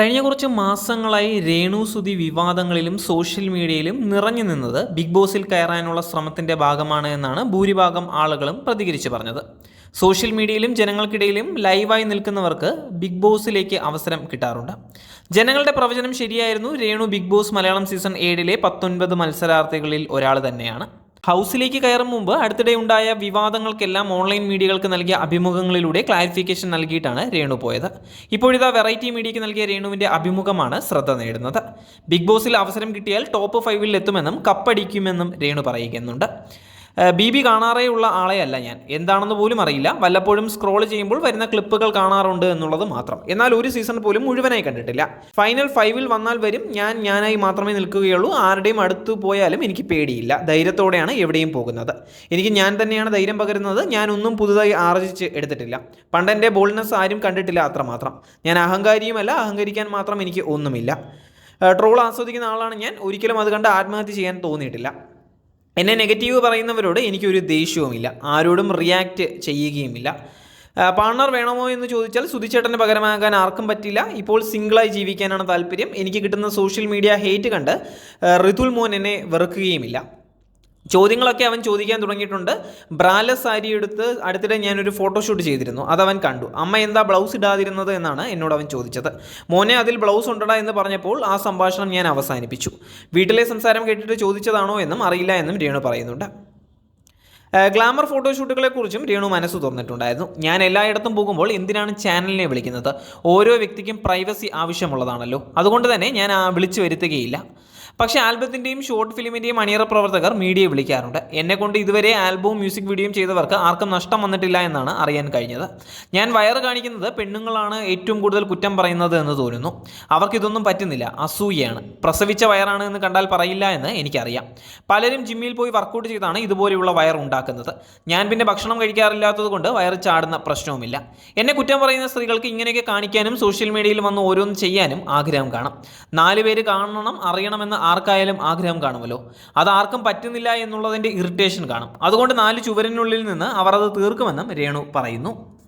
കഴിഞ്ഞ കുറച്ച് മാസങ്ങളായി രേണു സുതി വിവാദങ്ങളിലും സോഷ്യൽ മീഡിയയിലും നിറഞ്ഞു നിന്നത് ബിഗ് ബോസിൽ കയറാനുള്ള ശ്രമത്തിന്റെ ഭാഗമാണ് എന്നാണ് ഭൂരിഭാഗം ആളുകളും പ്രതികരിച്ചു പറഞ്ഞത്. സോഷ്യൽ മീഡിയയിലും ജനങ്ങൾക്കിടയിലും ലൈവായി നിൽക്കുന്നവർക്ക് ബിഗ് ബോസിലേക്ക് അവസരം കിട്ടാറുണ്ട്. ജനങ്ങളുടെ പ്രവചനം ശരിയായിരുന്നു. Renu Bigg Boss Malayalam season ഏഴിലെ പത്തൊൻപത് മത്സരാർത്ഥികളിൽ ഒരാൾ തന്നെയാണ്. ഹൗസിലേക്ക് കയറും മുമ്പ് അടുത്തിടെ ഉണ്ടായ വിവാദങ്ങൾക്കെല്ലാം ഓൺലൈൻ മീഡിയകൾക്ക് നൽകിയ അഭിമുഖങ്ങളിലൂടെ ക്ലാരിഫിക്കേഷൻ നൽകിയിട്ടാണ് രേണു പോയത്. ഇപ്പോഴിതാ വെറൈറ്റി മീഡിയയ്ക്ക് നൽകിയ രേണുവിന്റെ അഭിമുഖമാണ് ശ്രദ്ധ നേടുന്നത്. ബിഗ് ബോസിൽ അവസരം കിട്ടിയാൽ ടോപ്പ് ഫൈവിൽ എത്തുമെന്നും കപ്പടിക്കുമെന്നും രേണു പറയുന്നുണ്ട്. ബി ബി കാണാറേ ഉള്ള ആളെയല്ല ഞാൻ. എന്താണെന്ന് പോലും അറിയില്ല. വല്ലപ്പോഴും സ്ക്രോൾ ചെയ്യുമ്പോൾ വരുന്ന ക്ലിപ്പുകൾ കാണാറുണ്ട് എന്നുള്ളത് മാത്രം. എന്നാൽ ഒരു സീസൺ പോലും മുഴുവനായി കണ്ടിട്ടില്ല. ഫൈനൽ ഫൈവിൽ വന്നാൽ വരും. ഞാൻ ഞാനായി മാത്രമേ നിൽക്കുകയുള്ളൂ. ആരുടെയും അടുത്തു പോയാലും എനിക്ക് പേടിയില്ല. ധൈര്യത്തോടെയാണ് എവിടെയും പോകുന്നത്. എനിക്ക് ഞാൻ തന്നെയാണ് ധൈര്യം പകരുന്നത്. ഞാൻ ഒന്നും പുതുതായി ആർജിച്ച് എടുത്തിട്ടില്ല. പണ്ട് എന്റെ ബോൾനെസ് ആരും കണ്ടിട്ടില്ല അത്രമാത്രം. ഞാൻ അഹങ്കാരിയുമല്ല. അഹങ്കരിക്കാൻ മാത്രം എനിക്ക് ഒന്നുമില്ല. ട്രോൾ ആസ്വദിക്കുന്ന ആളാണ് ഞാൻ. ഒരിക്കലും അത് കണ്ട് ആത്മഹത്യ ചെയ്യാൻ തോന്നിയിട്ടില്ല. എന്നെ നെഗറ്റീവ് പറയുന്നവരോട് എനിക്കൊരു ദേഷ്യവുമില്ല. ആരോടും റിയാക്റ്റ് ചെയ്യുകയുമില്ല. പാർട്ണർ വേണമോ എന്ന് ചോദിച്ചാൽ സുധിച്ചേട്ടന് പകരമാകാൻ ആർക്കും പറ്റില്ല. ഇപ്പോൾ സിംഗിളായി ജീവിക്കാനാണ് താല്പര്യം. എനിക്ക് കിട്ടുന്ന സോഷ്യൽ മീഡിയ ഹേറ്റ് കണ്ട് റിതുൽ മോൻ എന്നെ വെറുക്കുകയുമില്ല. ചോദ്യങ്ങളൊക്കെ അവൻ ചോദിക്കാൻ തുടങ്ങിയിട്ടുണ്ട്. ബ്രാലസ് സാരി എടുത്ത് അടുത്തിടെ ഞാനൊരു ഫോട്ടോഷൂട്ട് ചെയ്തിരുന്നു. അതവൻ കണ്ടു. അമ്മ എന്താ ബ്ലൗസ് ഇടാതിരുന്നത് എന്നാണ് എന്നോട് അവൻ ചോദിച്ചത്. മോനെ അതിൽ ബ്ലൗസ് ഉണ്ടടാ എന്ന് പറഞ്ഞപ്പോൾ ആ സംഭാഷണം ഞാൻ അവസാനിപ്പിച്ചു. വീട്ടിലെ സംസാരം കേട്ടിട്ട് ചോദിച്ചതാണോ എന്നും അറിയില്ല എന്നും രേണു പറയുന്നുണ്ട്. ഗ്ലാമർ ഫോട്ടോഷൂട്ടുകളെക്കുറിച്ചും രേണു മനസ്സ് തുറന്നിട്ടുണ്ടായിരുന്നു. ഞാൻ എല്ലായിടത്തും പോകുമ്പോൾ എന്തിനാണ് ചാനലിനെ വിളിക്കുന്നത്? ഓരോ വ്യക്തിക്കും പ്രൈവസി ആവശ്യമുള്ളതാണല്ലോ. അതുകൊണ്ട് തന്നെ ഞാൻ വിളിച്ചു വരുത്തുകയില്ല. പക്ഷേ ആൽബത്തിന്റെയും ഷോർട്ട് ഫിലിമിന്റെയും അണിയറ പ്രവർത്തകർ മീഡിയയെ വിളിക്കാറുണ്ട്. എന്നെ കൊണ്ട് ഇതുവരെ ആൽബവും മ്യൂസിക് വീഡിയോയും ചെയ്തവർക്ക് ആർക്കും നഷ്ടം വന്നിട്ടില്ല എന്നാണ് അറിയാൻ കഴിഞ്ഞത്. ഞാൻ വയറ് കാണിക്കുന്നത് പെണ്ണുങ്ങളാണ് ഏറ്റവും കൂടുതൽ കുറ്റം പറയുന്നത് എന്ന് തോന്നുന്നു. അവർക്കിതൊന്നും പറ്റുന്നില്ല. അസൂയയാണ്. പ്രസവിച്ച വയറാണ് എന്ന് കണ്ടാൽ പറയില്ല എന്ന് എനിക്കറിയാം. പലരും ജിമ്മിൽ പോയി വർക്കൗട്ട് ചെയ്താണ് ഇതുപോലെയുള്ള വയർ ഉണ്ടാക്കുന്നത്. ഞാൻ പിന്നെ ഭക്ഷണം കഴിക്കാറില്ലാത്തത് കൊണ്ട് വയറ് ചാടുന്ന പ്രശ്നവുമില്ല. എന്നെ കുറ്റം പറയുന്ന സ്ത്രീകൾക്ക് ഇങ്ങനെയൊക്കെ കാണിക്കാനും സോഷ്യൽ മീഡിയയിൽ വന്ന് ഓരോന്ന് ചെയ്യാനും ആഗ്രഹം കാണാം. നാല് പേര് കാണണം അറിയണമെന്ന് ആർക്കായാലും ആഗ്രഹം കാണുമല്ലോ. അത് ആർക്കും പറ്റുന്നില്ല എന്നുള്ളതിന്റെ ഇറിറ്റേഷൻ കാണും. അതുകൊണ്ട് നാല് ചുവരിനുള്ളിൽ നിന്ന് അവർ അത് തീർക്കുമെന്നും രേണു പറയുന്നു.